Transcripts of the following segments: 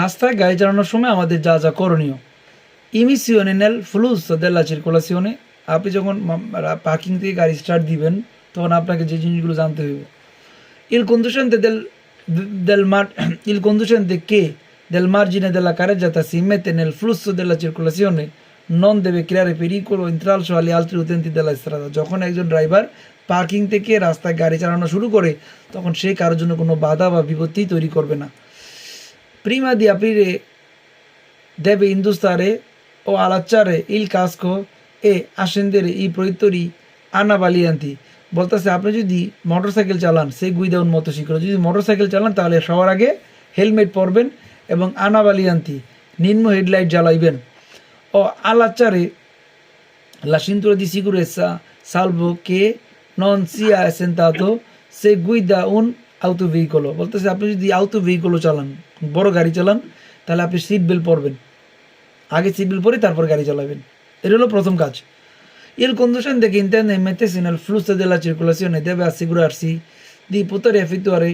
রাস্তায় গাড়ি চালানোর সময় আমাদের যা যা করণীয়। ইমিসিওনে নেল ফ্লুস দেল্লা সার্কুলাসিওনে আপনি যখন পার্কিং থেকে গাড়ি স্টার্ট দিবেন, তখন আপনাকে যে জিনিসগুলো জানতে হইব। ইল কন্দুষণ দেল দেল মার, ইল কন্দুষণ দে কে, দেল মার্জিনে দেলা কারের যাতা সিমেতে নেল ফ্লুস দেল্লা সার্কুলাসিওনে নন দেবে ক্রিয়ারে পেরি ও ইন্ট্রাল সোহালি আলত্রি উদেন্তি দেলা ইস্তরাদা যখন একজন ড্রাইভার পার্কিং থেকে রাস্তায় গাড়ি চালানো শুরু করে, তখন সে কারোর জন্য কোনো বাধা বা বিপত্তি তৈরি করবে না। Prima di aprire deve indossare o allacciare il casco e ascendere i proiettori anavalianti বলতেছে আপনি যদি মোটরসাইকেল চালান সেই গুইদা উন্মত শিখর যদি মোটরসাইকেল চালান তাহলে সবার আগে হেলমেট পরবেন এবং আনাবালিয়ান্তি নিম্ন হেডলাইট জ্বালাইবেন ও allacciare la cintura di sicurezza salvo che non sia assentato se guida un auto ভেহিকলও বলতেছে, আপনি যদি আউটো ভেহিকলও চালান, বড় গাড়ি চালান, তাহলে আপনি সিট বেল্ট পরবেন। আগে সিট বেল্ট পরে তারপর গাড়ি চালাবেন। এটা হলো প্রথম কাজ। এর কন্ডিশন দেখে ইন্টারনেল ফ্লুসেলা সিরকুলেশন দেবে আর সিগুর আর সি দি পুতরে ফিতুয়ারে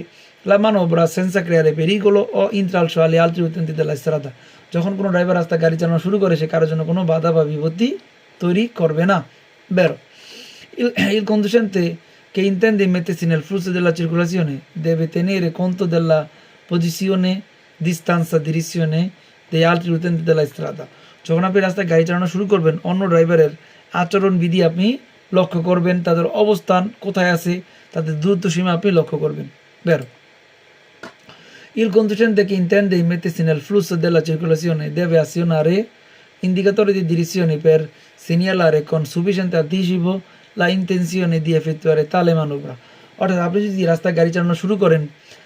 লামানোবরা সেন্সা ক্রিয়ারে বেরিয়ে গেলো ও ইন্ট্রাল সোয়ালি আলত্রিউতেন্তি দেলা ইস্তরাদা। যখন কোনো ড্রাইভার রাস্তা গাড়ি চালানো শুরু করে, সে কারও জন্য কোনো বাধা বা বিপত্তি তৈরি করবে না। বের। ইল কন্ডিশনতে che intende mettersi nel flusso della circolazione deve tenere conto della posizione, distanza, direzione degli altri utenti della strada. যখন আপনি রাস্তায় গাড়ি চালানো শুরু করবেন অন্য ড্রাইভারের আচরণবিধি আপনি লক্ষ্য করবেন তাদের অবস্থান কোথায় আছে তাদের দূরত্ব সীমা আপনি লক্ষ্য করবেন বেরো Il conducente che intende mettersi nel flusso della circolazione deve azionare indicatori di direzione per segnalare con sufficiente anticipo la intenzione di effettuare tale manovra অর্থাৎ আপনি যদি রাস্তায় গাড়ি চালানো শুরু করেন,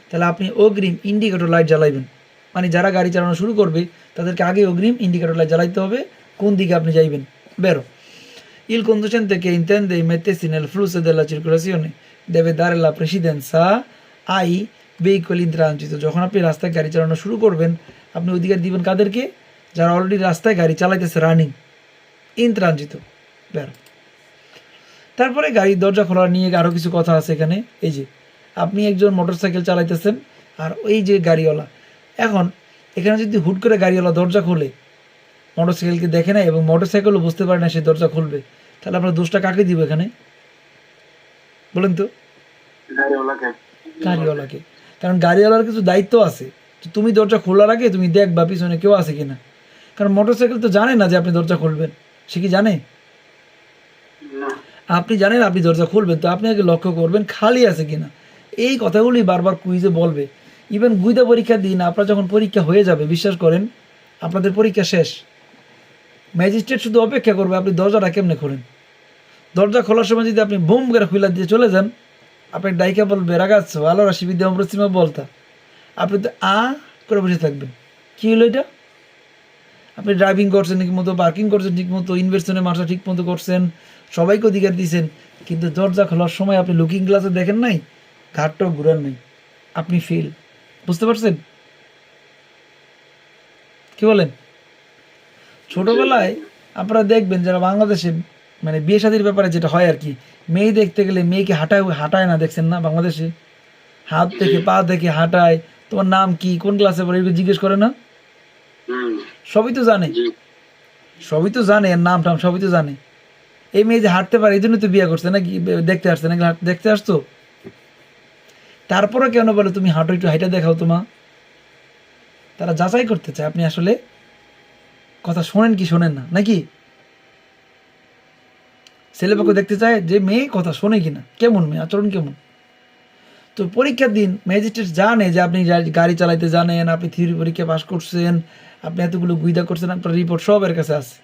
তাহলে আপনি অগ্রিম ইন্ডিকেটর লাইট জ্বালাইবেন। মানে যারা গাড়ি চালানো শুরু করবে, তাদেরকে আগে অগ্রিম ইন্ডিকেটর লাইট জ্বালাইতে হবে, কোন দিকে আপনি যাইবেন। বেরো। Il conducente che intende mettersi nel flusso della circolazione deve dare la precedenza ai veicoli in transito. যখন আপনি রাস্তায় গাড়ি চালানো শুরু করবেন, আপনি অধিকার দিবেন কাদেরকে? যারা অলরেডি রাস্তায় গাড়ি চালাইতেছে রানিং ইন ট্রানজিত বেরো। তারপরে গাড়ির দরজা খোলা নিয়ে আরও কিছু কথা আছে এখানে। এই যে আপনি একজন মোটরসাইকেল চালাইতেছেন আর ওই যে গাড়িওয়ালা। এখন এখানে যদি হুট করে গাড়িওয়ালা দরজা খোলে মোটর মোটরসাইকেলকে দেখে না এবং মোটর মোটরসাইকেলও বুঝতে পারে না সে দরজা খুলবে তাহলে আপনার দোষটা কাকে দিব এখানে? বলেন তো। গাড়িওয়ালাকে। কারণ গাড়িওয়ালার কিছু দায়িত্ব আছে। তুমি দরজা খোলার আগে তুমি দেখবা পিছনে কেউ আছে কিনা। কারণ মোটরসাইকেল তো জানে না যে আপনি দরজা খুলবেন। সে কি জানে? আপনি জানেন, আপনি দরজা খুলবেন, তো আপনি আগে লক্ষ্য করবেন খালি আছে কিনা। এই কথাগুলি বারবার কুইজে বলবে। ইভেন গুইদা পরীক্ষার দিন, আপনার যখন পরীক্ষা হয়ে যাবে, বিশ্বাস করেন, আপনাদের পরীক্ষা শেষ। ম্যাজিস্ট্রেট শুধু অপেক্ষা করবে, আপনি দরজাটা কেমনে খোলেন? দরজা খোলার সময় যদি আপনি বুম করে খুলে দিয়ে চলে যান, আপনি ডাইকা বলবে রাগাচ্ছ আলো রাশি বিদ্যা অমৃতসীমা বলতা। আপনি তো আ করে বসে থাকবেন। কী হলো এটা? আপনি ড্রাইভিং করছেন ঠিক মতো পার্কিং করছেন ঠিক মতো ইনভেস্টনের মাসা ঠিক মতো করছেন, সবাইকে অধিকার দিয়েছেন, কিন্তু দরজা খোলার সময় আপনি লুকিং গ্লাসে দেখেন নাই ঘাটটাও ঘুরান নাই, আপনি ফেল বুঝতে পারছেন? কি বলেন? ছোটবেলায় আপনারা দেখবেন যারা বাংলাদেশে মানে বিয়ে শাদির ব্যাপারে যেটা হয় আর কি, মেয়ে দেখতে গেলে মেয়েকে হাঁটায় হাঁটায় না দেখছেন না বাংলাদেশে? হাত থেকে পা থেকে হাঁটায়, তোমার নাম কি, কোন ক্লাসে পড়ে, এগুলো জিজ্ঞেস করে না? সবই তো জানে। সবই তো জানে এর নাম টাম সবই তো জানে। এই মেয়ে যে হাঁটতে পারে এই জন্য তো বিয়ে করছে নাকি? দেখতে আসছে নাকি? দেখতে আসতো তারপরে কেন বলে তুমি হাঁটো একটু হাইটা দেখাও তোমা তারা যাচাই করতে চায় আপনি আসলে কথা শোনেন কি শোনেন না নাকি? ছেলেপক্ষ দেখতে চায় যে মেয়ে কথা শোনে কিনা। কেমন মেয়ে? আচরণ কেমন? তো পরীক্ষার দিন ম্যাজিস্ট্রেট জানে যে আপনি গাড়ি চালাইতে জানেন, আপনি থিওরি পরীক্ষা পাস করছেন, আপনি এতগুলো গুইদা করছেন, আপনার রিপোর্ট সব এর কাছে আছে।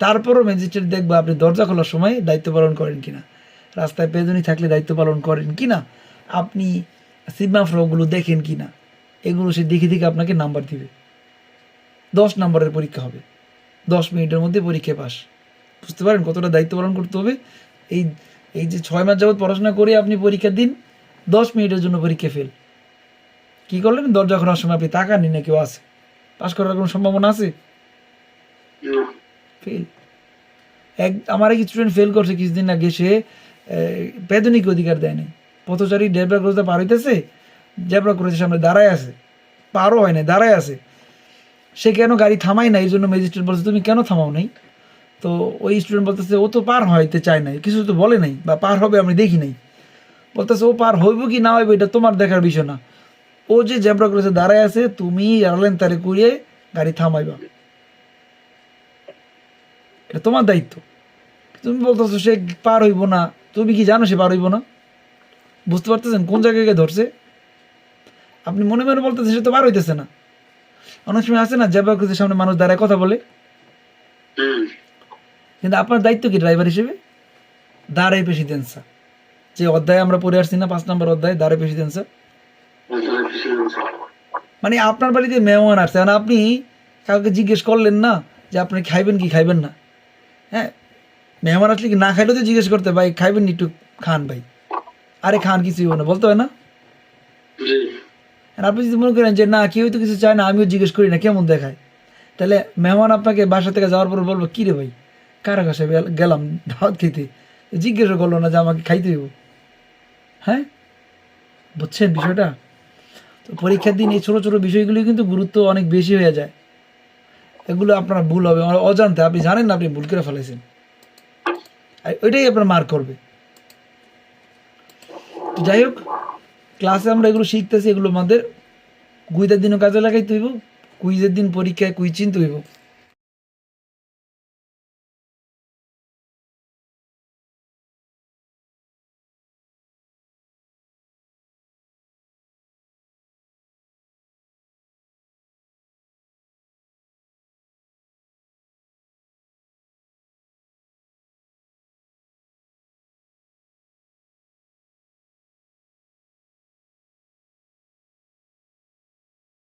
তারপরও ম্যাজিস্ট্রেট দেখবে আপনি দরজা খোলার সময় দায়িত্ব পালন করেন কিনা। রাস্তায় পেদনি থাকলে দায়িত্ব পালন করেন কিনা। আপনি সীমা ফ্রগুলো দেখেন কিনা। এগুলো সে দেখে দেখে আপনাকে নাম্বার দিবে। দশ নম্বরের পরীক্ষা হবে। দশ মিনিটের মধ্যে পরীক্ষা পাস বুঝতে পারেন কতটা দায়িত্ব পালন করতে হবে? এই এই যে ছয় মাস যাবত পড়াশোনা করে আপনি পরীক্ষা দিন দশ মিনিটের জন্য পরীক্ষা ফেল কি করলেন? দরজা খোলার সময় আপনি তাকাননি না কেউ আছে? পাস করার কোনো সম্ভাবনা আছে? ফেল এক আমার এক স্টুডেন্ট ফেল করছে কিছুদিন আগে সে পেদনিক অধিকার দেয় নাই। পথচারী ডেবরা ক্রসটা পার হইতেছে জেবরা ক্রসের সামনে দাঁড়ায় আছে। পারও হয় না দাঁড়ায় আছে। সে কেন গাড়ি থামাই না এই জন্য ম্যাজিস্ট্রেট বলছে তুমি কেন থামাও নাই? তো ওই স্টুডেন্ট বলতেছে ও তো পার হইতে চায় নাই। কিছু তো বলে নাই বা পার হবে আমি দেখি নাই। বলতেছে ও পার হইব কি না হইব এটা তোমার দেখার বিষয় না। ও যে জ্যাবরা করেছে দাঁড়ায় আছে তুমি এয়ারলাইন তারে কুড়িয়ে গাড়ি থামাইবা। এটা তোমার দায়িত্ব। তুমি বলতেছো সে পার হইব না? তুমি কি জানো সে পার হইব না? বুঝতে পারতেছেন কোন জায়গায় গিয়ে ধরছে? আপনি মনে মনে বলতেছে সে তো পার হইতেছে না। অনেক সময় আছে না জ্যাবরা ক্রসের সামনে মানুষ দাঁড়ায় কথা বলে। কিন্তু আপনার দায়িত্ব কি ড্রাইভার হিসেবে? দাঁড়াই প্রেসিডেন্সা যে অধ্যায় আমরা পড়ে আসছি না পাঁচ নম্বর অধ্যায় দাঁড়াই প্রেসিডেন্সা মানে আপনার বাড়িতে মেহমান আসছে আর আপনি কাউকে জিজ্ঞেস করলেন না যে আপনি খাইবেন কি খাইবেন না? হ্যাঁ? মেহমান আসলে কি না খাইলেও তো জিজ্ঞেস করতে ভাই খাইবেন একটু খান ভাই। আরে খান কিছু না বলতে হয় না? আর আপনি যদি মনে করেন যে না কেউ তো কিছু চায় না আমিও জিজ্ঞেস করি না কেমন দেখায়? তাহলে মেহমান আপনাকে বাসা থেকে যাওয়ার পর বলব কী রে ভাই কারা কাছে গেলাম দাওয়াত খেতে? জিজ্ঞেসও করল না যে আমাকে খাইতে হইব। হ্যাঁ? বুঝছেন বিষয়টা? তো পরীক্ষার দিন এই ছোটো ছোটো বিষয়গুলি কিন্তু গুরুত্ব অনেক বেশি হয়ে যায়। এগুলো আপনার ভুল হবে অজান্তে, আপনি জানেন না, আপনি ভুল করে ফেলেছেন। ওইটাই আপনার মার্ক করবে। তো যাই হোক ক্লাসে আমরা এগুলো শিখতেছি, এগুলো আমাদের। কুইজের দিনও কাজে লাগাইতে হইব কুইজের দিন পরীক্ষায় কুইজ চিনতে হইব।